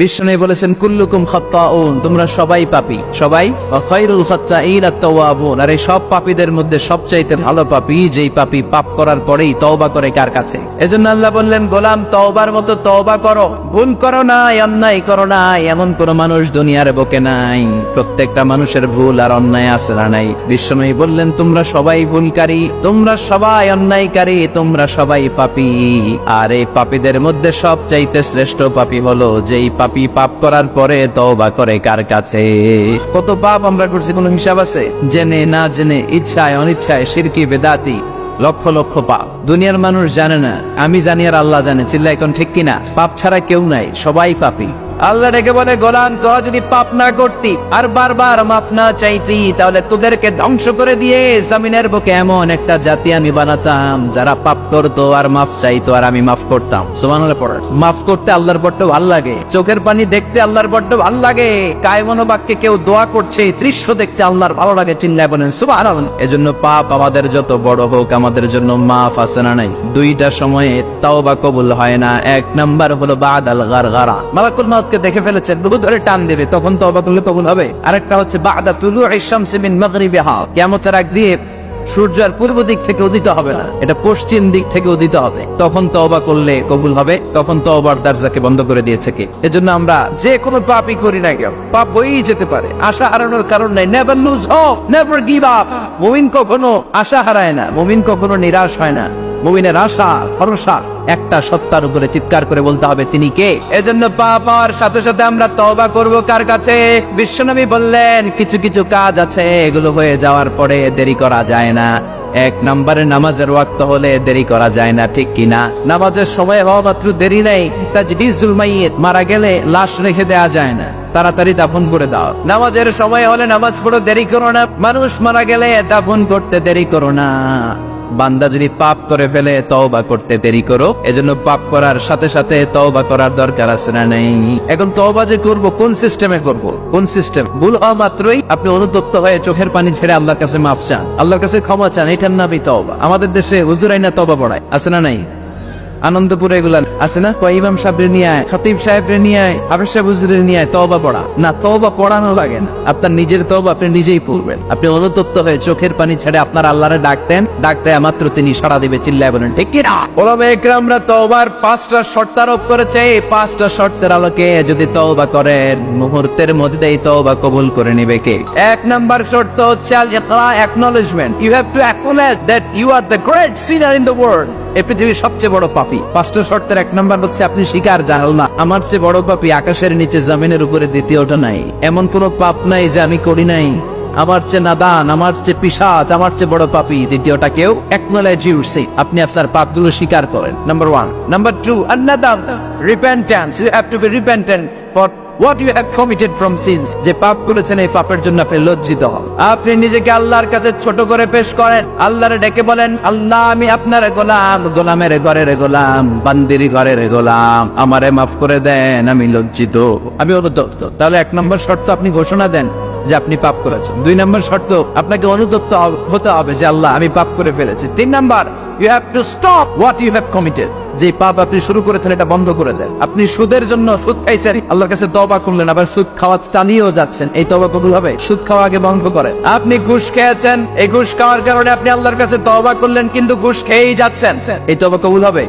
বিষ্ণু বলেছেন, কুল্লুকুম খাত্তাউন তোমরা সবাই পাপী। সবাই? খায়রুল খাত্তাইন আত-তাওয়াবুন আর এই সব পাপীদের মধ্যে সবচাইতে ভালো পাপী, যেই পাপী পাপ করার পরেই তওবা করে কার কাছে? এজন্য আল্লাহ বললেন, গোলাম, তওবার মতো তওবা করো। ভুল করো না অন্যায় করো না এমন কোন মানুষ দুনিয়ার বুকে নাই। প্রত্যেকটা মানুষের ভুল আর অন্যায় আছে না নাই বিষ্ণুই বললেন, তোমরা সবাই ভুলকারী, তোমরা সবাই অন্যায়কারী, তোমরা সবাই পাপী। আর এই পাপীদের মধ্যে সবচাইতে শ্রেষ্ঠ পাপী হলো যেই পাপী পাপ করার পরে তওবা করে কার কাছে? কত পাপ আমরা করছি, কোনো হিসাব আছে? জেনে না জেনে ইচ্ছায় অনিচ্ছায় সিরকি, বেদাতি, লক্ষ লক্ষ পাপ। দুনিয়ার মানুষ জানে না। আমি জানি আর আল্লাহ জানে। চিল্লা এখন ঠিক কিনা? পাপ ছাড়া কেউ নাই, সবাই পাপী। আল্লাহ ডেকে বলে, গোলাম, তোরা যদি পাপ না করতি আর বারবার মাপ না চাইতি, তাহলে তোদেরকে ধ্বংস করে দিয়ে জমিনের বুকে এমন একটা জাতি আমি বানাতাম, যারা পাপ করতো আর মাফ চাইতো আর আমি মাফ করতাম। সুবহানাল্লাহ মাফ করতে আল্লাহর বড্ড ভালো লাগে। চোখের পানি দেখতে আল্লাহর বড্ড ভালো লাগে। কায় মনোবাক্যে কেউ দোয়া করছে দৃশ্য দেখতে আল্লাহর ভালো লাগে, চিল্লায় বলেন, সুবহানাল্লাহ। এজন্য পাপ আমাদের যত বড় হোক, আমাদের জন্য মাফ আছে না নাই? দুইটা সময়ে তাওবা কবুল হয় না। এক নাম্বার হলো বাদ আল গারগারা। মালাকুল মাউতকে দেখে ফেলেছেন, বহু ধরে টান দেবে, তখন তওবা করলে কবুল হবে। আরেকটা হচ্ছে, বাদা তুলু শামসি মিন মাগরিবিহা। কিয়ামতের আগ দিয়ে সূর্য আর পূর্ব দিক থেকে উদিত হবে না, এটা পশ্চিম দিক থেকে উদিত হবে। তখন তওবা করলে কবুল হবে, তখন তওবার দরজাকে বন্ধ করে দিয়েছে কে? এজন্য আমরা যে কোনো পাপই করি না কেউ পাপ হয়েই যেতে পারে। আশা হারানোর কারণ নাই never lose hope never give up মুমিন কখনো আশা হারায় না, মুমিন কখনো নিরাশ হয় না। মুমিনের আশা, ভরসা, একটা সত্তার উপরে চিৎকার করে বলতে হবে, তিনি কে? এজন্য পাপ হওয়ার সাথে সাথে আমরা তওবা করব কার কাছে? বিশ্বনবী বললেন, কিছু কিছু কাজ আছে, এগুলো হয়ে যাওয়ার পরে দেরি করা যায় না। এক নম্বরে, নামাজের ওয়াক্ত হলে দেরি করা যায় না, ঠিক কিনা? নামাজের সময় হওয়া মাত্র দেরি নেই তাজদিজুল মাইয়িত, মারা গেলে লাশ রেখে দেয়া যায় না। তাড়াতাড়ি দাফন করে দাও। নামাজের সময় হলে নামাজ পড়ো, দেরি করো না। মানুষ মারা গেলে দাফন করতে দেরি করো না। বান্দা যদি পাপ করে ফেলে, তওবা করতে দেরি করো। এজন্য পাপ করার সাথে সাথে তওবা করার দরকার আছে না নেই। এখন তওবা যে করব, কোন সিস্টেমে করব? কোন সিস্টেম? ভুল হওয়া মাত্রই আপনি অনুতপ্ত হয়ে চোখের পানি ছেড়ে আল্লাহর কাছে মাফ চান। আল্লাহর কাছে ক্ষমা চান, এটার নামই তওবা। আমাদের দেশে হুজুরাইনা তওবা পড়ায়, আছে না নাই? আনন্দপুরে এগুলা আছে না? ইমাম সাহেব নিয়ে খতিব সাহেব নিয়ে আয়, হাফিজ সাহেব হুজুরের নিয়ে আয় পড়া। না, তওবা পড়ানো লাগে না। আপনার নিজের তওবা আপনি নিজেই পড়বেন। আপনি অনুতপ্ত হয়ে চোখের পানি ছেড়ে আপনার আল্লাহরে ডাকতেন ডাকতে মাত্র তিনি সাড়া দিবে, চিল্লায় বলেন, ঠিক কি না ওলামা একরামরা তওবার পাঁচটা শর্ত আরোপ করেছে। এই পাঁচটা শর্তের আলোকে যদি তওবা করেন, মুহূর্তের মধ্যেই তওবা কবুল করে নিবে কে? এক নাম্বার শর্ত হচ্ছে আল ইকরা acknowledgement you have to acknowledge that you are the great sinner in the world এই পৃথিবীর সবচেয়ে বড় পাপি। পাঁচটা শর্তের এক নম্বর হচ্ছে, আপনি শিকার, জানাল না। আমার চেয়ে বড় পাপি আকাশের নিচে, জমিনের উপরে, দ্বিতীয়টা নাই। এমন কোন পাপ নাই যে আমি করি নাই। আমার চেয়ে নাদান, আমার চেয়ে পিসাচ, আমার চেয়ে বড় পাপি। দ্বিতীয়টা কেউ একনোলেজ ইউর সি আপনি আপনার পাপগুলো স্বীকার করেন। Number one. Number two, আন্নাদাম repentance you have to be repentant for what you have committed from sins যে পাপ করেছেন এই পাপের জন্য আপনি লজ্জিত। হন আপনি নিজেকে আল্লাহর কাছে ছোট করে পেশ করেন, আল্লাহরে ডেকে বলেন, আল্লাহ, আমি আপনার গোলাম, গোলামের ঘরের গোলাম, বান্দিরি ঘরের গোলাম, আমারে মাফ করে দেন, আমি লজ্জিত। আমি অনুতপ্ত। তাহলে এক নম্বর শর্ত আপনি ঘোষণা দেন যে আপনি পাপ করেছেন। দুই নম্বর শর্ত, আপনাকে অনুতপ্ত হতে হবে যে, আল্লাহ, আমি পাপ করে ফেলেছি। তিন number you have to stop what you have committed যে পাপ আপনি শুরু করেছেন, এটা বন্ধ করে দেন। আপনি সুদের জন্য সুদ খাইছেন, আল্লাহর কাছে তবা করলেন, আবার সুদ খাওয়া চালিয়েও যাচ্ছেন। এই তবা কবুল হবে? সুদ খাওয়া আগে বন্ধ করেন। আপনি ঘুষ খেয়েছেন, এই ঘুষ খাওয়ার কারণে আপনি আল্লাহর কাছে তবা করলেন, কিন্তু ঘুষ খেয়েই যাচ্ছেন। এই তবা কবুল হবে?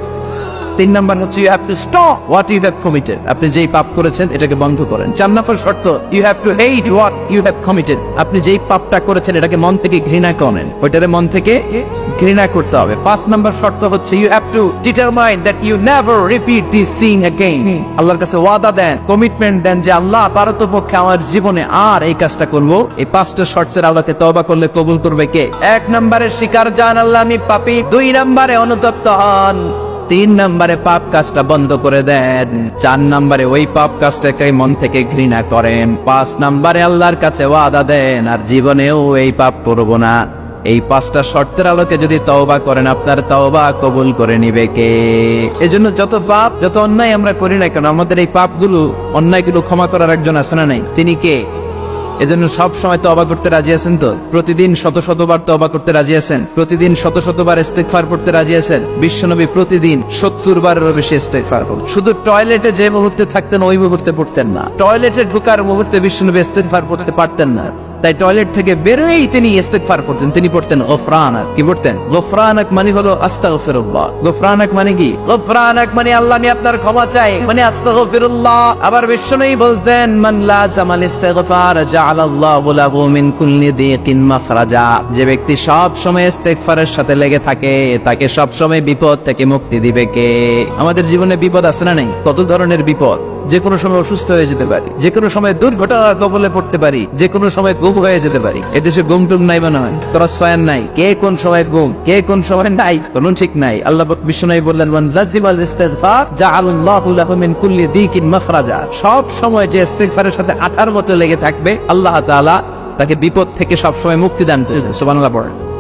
তিন নাম্বার হচ্ছে you have to stop what you have committed আপনি যেই পাপ করেছেন, এটাকে বন্ধ করেন। চার শর্ত you have to hate what you have committed আপনি যেই পাপটা করেছেন, এটাকে মন থেকে ঘৃণা করেন। ওইটারে মন থেকে ঘৃণা করতে হবে। পাঁচ শর্ত হচ্ছে you have to determine that you never repeat this sin আল্লাহর কাছে ওয়াদা দেন কমিটমেন্ট দেন যে আল্লাহ পারতপক্ষে আমার জীবনে আর এই কাজটা করব। এই পাঁচটা শর্তের আল্লাহকে তওবা করলে কবুল করবে কে? এক নম্বরে শিকার জান আল্লাহ, আমি পাপী। দুই নম্বরে অনুতপ্ত হন। তিন নম্বরে পাপ কাজটা বন্ধ করে দেন। চার নম্বরে ওই পাপ কাজটাকে মন থেকে ঘৃণা করেন। পাঁচ নম্বরে আল্লাহর কাছে ওয়াদা দেন, আর জীবনেও এই পাপ করব না। এই পাঁচটা শর্তের আলোকে যদি তওবা করেন, আপনার তওবা কবুল করে নিবে কে? এজন্য যত পাপ, যত অন্যায় আমরা করি না কেন, আমাদের এই পাপগুলো, অন্যায়গুলো ক্ষমা করার একজন আছে না নাই? তিনি কে? এজন্য সব সময় তবা করতে রাজি আছেন তো? প্রতিদিন শত শতবার তবা করতে রাজি আছেন? প্রতিদিন শত শতবার ইস্তেগফার পড়তে রাজি আছেন? বিশ্বনবী প্রতিদিন সত্তর বারেরও বেশি ইস্তেগফার করতেন। শুধু টয়লেটে যে মুহূর্তে থাকতেন, ওই মুহূর্তে পড়তেন না। টয়লেটে ঢুকার মুহূর্তে বিশ্বনবী ইস্তেগফার পড়তে পারতেন না। তাই টয়লেট থেকে বেরোয়েই তিনি ইস্তেগফার করতেন। তিনি পড়তেন গোফরানাক। কি পড়তেন? গোফরানাক মানে হলো আস্তাগফিরুল্লাহ। গোফরানাক মানে কি? গোফরানাক মানে আল্লাহ আমি আপনার ক্ষমা চাই। মানে আস্তাগফিরুল্লাহ। আবার বিশ্বনবী বলতেন, মান লাজামাল ইস্তিগফার জাআলাল্লাহু লাহু মিন কুল্লি দিকিন মাখরাজা। যে ব্যক্তি সব সময় ইস্তেগফারের সাথে লেগে থাকে, তাকে সব সময় বিপদ থেকে মুক্তি দিবে কে? আমাদের জীবনে বিপদ আছে না নেই? কত ধরনের বিপদ? যে কোনো সময় অসুস্থ হয়ে যেতে পারি, যে কোনো সময় দুর্ঘটনার কবলে পড়তে পারি, যে কোনো সময় গুম হয়ে যেতে পারি। এদেশে গুম টুম নাই মনে হয়। ক্রস ফায়ার নাই। কে কোন সময় গুম? কে কোন সময় নাই? কোন ঠিক নাই। আল্লাহ বিষ্ণু বললেন মান লাজিমাল ইস্তিগফার জাআলাল্লাহু লাহু মিন কুল্লি দিকিন মাখরাজা। সব সময় যে ইস্তিগফারের সাথে আটার মতো লেগে থাকবে, আল্লাহ তাআলা তাকে বিপদ থেকে সব সময় মুক্তি দান করবেন সুবহানাল্লাহ